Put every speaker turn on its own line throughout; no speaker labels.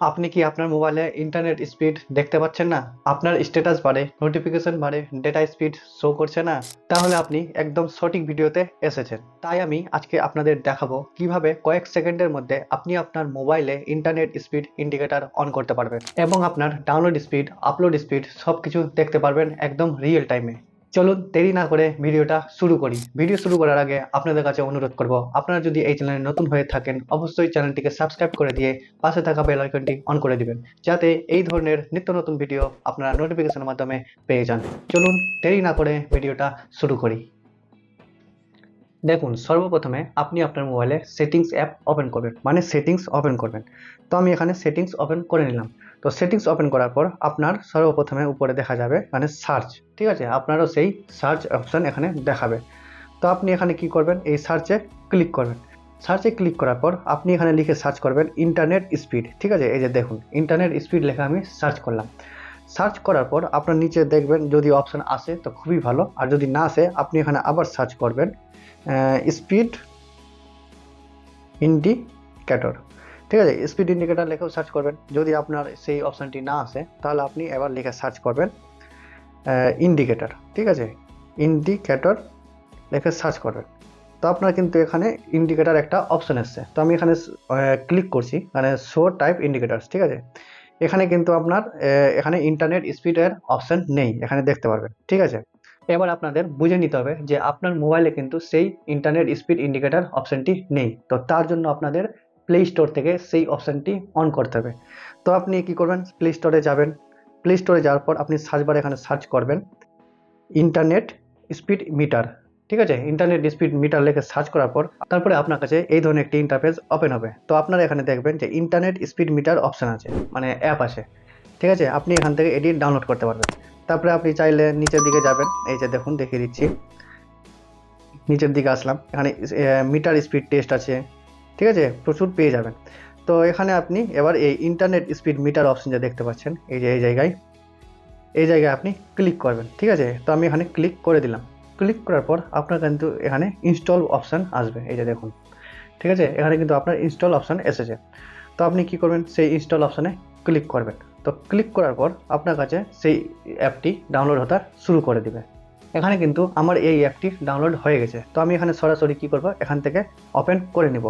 আপনি কি আপনার মোবাইলে ইন্টারনেট স্পিড দেখতে পাচ্ছেন না? আপনার স্ট্যাটাস বাড়ে নোটিফিকেশন বাড়ে ডেটা স্পিড শো করছে না? তাহলে আপনি একদম সঠিক ভিডিওতে এসেছেন। তাই আমি আজকে আপনাদের দেখাবো কীভাবে কয়েক সেকেন্ডের মধ্যে আপনি আপনার মোবাইলে ইন্টারনেট স্পিড ইন্ডিকেটর অন করতে পারবেন এবং আপনার ডাউনলোড স্পিড আপলোড স্পিড সব কিছু দেখতে পারবেন একদম রিয়েল টাইমে চলুন দেরি না করে ভিডিওটা শুরু করি। ভিডিও শুরু করার আগে আপনাদের কাছে অনুরোধ করব, আপনারা যদি এই চ্যানেলে নতুন হয়ে থাকেন, অবশ্যই চ্যানেলটিকে সাবস্ক্রাইব করে দিয়ে পাশে থাকা বেল আইকনটি অন করে দিবেন, যাতে এই ধরনের নিত্য নতুন ভিডিও আপনারা নোটিফিকেশনের মাধ্যমে পেয়ে যান। চলুন দেরি না করে ভিডিওটা শুরু করি। দেখুন, সর্বপ্রথমে আপনি আপনার মোবাইলে সেটিংস অ্যাপ ওপেন করবেন মানে সেটিংস ওপেন করবেন। তো আমি এখানে সেটিংস ওপেন করে নিলাম। তো সেটিংস ওপেন করার পর আপনার সর্বপ্রথমে উপরে দেখা যাবে মানে সার্চ ঠিক আছে? আপনারও সেই সার্চ অপশান এখানে দেখাবে। তো আপনি এখানে কি করবেন? এই সার্চে ক্লিক করবেন। সার্চে ক্লিক করার পর আপনি এখানে লিখে সার্চ করবেন ইন্টারনেট স্পিড ঠিক আছে? এই যে দেখুন ইন্টারনেট স্পিড লেখা আমি সার্চ করলাম। সার্চ করার পর আপনার নিচে দেখবেন যদি অপশান আসে তো খুবই ভালো। আর যদি না আসে, আপনি এখানে আবার সার্চ করবেন স্পিড ইন্ডিকেটর ঠিক আছে স্পিড ইন্ডিকেটার লেখেও সার্চ করবেন। যদি আপনার সেই অপশানটি না আসে, তাহলে আপনি এবার লিখে সার্চ করবেন ইন্ডিকেটার ঠিক আছে? ইন্ডিকেটর লেখে সার্চ করবেন। তো আপনার কিন্তু এখানে ইন্ডিকেটার একটা অপশান এসছে। তো আমি এখানে ক্লিক করছি মানে শো টাইপ ইন্ডিকেটার্স ঠিক আছে? এখানে কিন্তু আপনার এখানে ইন্টারনেট স্পিডের অপশান নেই, এখানে দেখতে পারবেন, ঠিক আছে? এবার আপনাদের বুঝে নিতে হবে যে আপনার মোবাইলে কিন্তু সেই ইন্টারনেট স্পিড ইন্ডিকেটার অপশানটি নেই। তো তার জন্য আপনাদের প্লে স্টোর থেকে সেই অপশানটি অন করতে হবে। তো আপনি কি করবেন? প্লে স্টোরে যাবেন। প্লে স্টোরে যাওয়ার পর আপনি সার্চ বারে এখানে সার্চ করবেন। ইন্টারনেট স্পিড মিটার ঠিক আছে? ইন্টারনেট স্পিড মিটার লিখে সার্চ করার পর তারপরে আপনার কাছে এই ধরনের একটি ইন্টারফেস ওপেন হবে। তো আপনারা এখানে দেখবেন যে ইন্টারনেট স্পিড মিটার অপশান আছে মানে অ্যাপ আছে। ঠিক আছে? আপনি এখান থেকে এটি ডাউনলোড করতে পারবেন। তারপরে আপনি চাইলে নিচের দিকে যাবেন। এই যে দেখুন, দেখিয়ে দিচ্ছি। নিচের দিকে আসলাম। এখানে মিটার স্পিড টেস্ট আছে। ঠিক আছে? প্রচুর পেয়ে যাবেন। তো এখানে আপনি এবার এই ইন্টারনেট স্পিড মিটার অপশন যে দেখতে পাচ্ছেন, এই যে, এই জায়গায় এই জায়গায় আপনি ক্লিক করবেন, ঠিক আছে? তো আমি এখানে ক্লিক করে দিলাম। ক্লিক করার পর আপনার কিন্তু এখানে ইনস্টল অপশান আসবে, এই যে দেখুন। ঠিক আছে? এখানে কিন্তু আপনার ইনস্টল অপশান এসেছে। তো আপনি কি করবেন? সেই ইনস্টল অপশানে ক্লিক করবেন। তো ক্লিক করার পর আপনার কাছে সেই অ্যাপটি ডাউনলোড হতে শুরু করে দিবে। এখানে কিন্তু আমার এই অ্যাপটি ডাউনলোড হয়ে গেছে। তো আমি এখানে সরাসরি কী করব? এখান থেকে ওপেন করে নিব।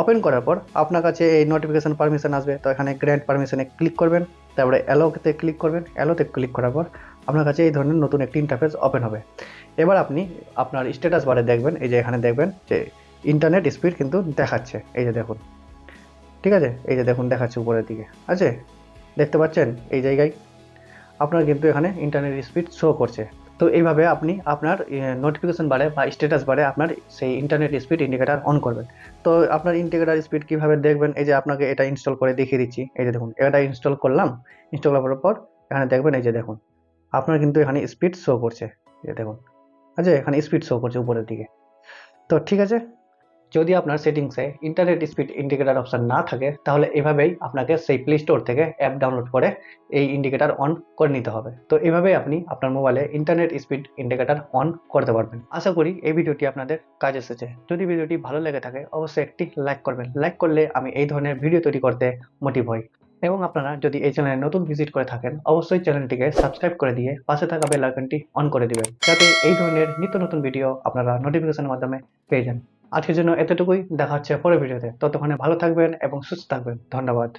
ওপেন করার পর আপনার কাছে এই নোটিফিকেশান পারমিশন আসবে। তো এখানে গ্র্যান্ড পারমিশনে ক্লিক করবেন, তারপরে অ্যালোতে ক্লিক করবেন। অ্যালোতে ক্লিক করার পর আপনার কাছে এই ধরনের নতুন একটি ইন্টারফেস ওপেন হবে। এবার আপনি আপনার স্ট্যাটাস বারে দেখবেন, এই যে এখানে দেখবেন যে ইন্টারনেট স্পিড কিন্তু দেখাচ্ছে। এই যে দেখুন, ঠিক আছে? এই যে দেখুন, দেখাচ্ছে উপরের দিকে, আছে? দেখতে পাচ্ছেন? এই জায়গায় আপনার কিন্তু এখানে ইন্টারনেট স্পিড শো করছে। তো এইভাবে আপনি আপনার নোটিফিকেশন বাড়ে বা স্ট্যাটাস বাড়ে আপনার সেই ইন্টারনেট স্পিড ইন্ডিকেটার অন করবেন। তো আপনার ইন্ডিকেটার স্পিড কীভাবে দেখবেন? এই যে আপনাকে এটা ইনস্টল করে দেখিয়ে দিচ্ছি। এই যে দেখুন, এটা ইনস্টল করলাম। ইনস্টল করার পর এখানে দেখবেন, এই যে দেখুন, আপনার কিন্তু এখানে স্পিড শো করছে। এই দেখুন আচ্ছা এখানে স্পিড শো করছে উপরের দিকে। তো ঠিক আছে যদি আপনার সেটিংসে ইন্টারনেট স্পিড ইন্ডিকেটার অপশান না থাকে, তাহলে এভাবেই আপনাকে সেই প্লে স্টোর থেকে অ্যাপ ডাউনলোড করে এই ইন্ডিকেটার অন করে নিতে হবে। তো এভাবেই আপনি আপনার মোবাইলে ইন্টারনেট স্পিড ইন্ডিকেটার অন করতে পারবেন। আশা করি এই ভিডিওটি আপনাদের কাজ এসেছে। যদি ভিডিওটি ভালো লেগে থাকে, অবশ্যই একটি লাইক করবেন। লাইক করলে আমি এই ধরনের ভিডিও তৈরি করতে মোটিভ হই। এবং আপনারা যদি এই চ্যানেলে নতুন ভিজিট করে থাকেন, অবশ্যই চ্যানেলটিকে সাবস্ক্রাইব করে দিয়ে পাশে থাকা বেল আইকনটি অন করে দিবেন। যাতে এই ধরনের নিত্য নতুন ভিডিও আপনারা নোটিফিকেশনের মাধ্যমে পেয়ে যান। আজকের জন্য এতটুকুই। দেখা হচ্ছে পরের ভিডিওতে। ততক্ষণে ভালো থাকবেন এবং সুস্থ থাকবেন। ধন্যবাদ।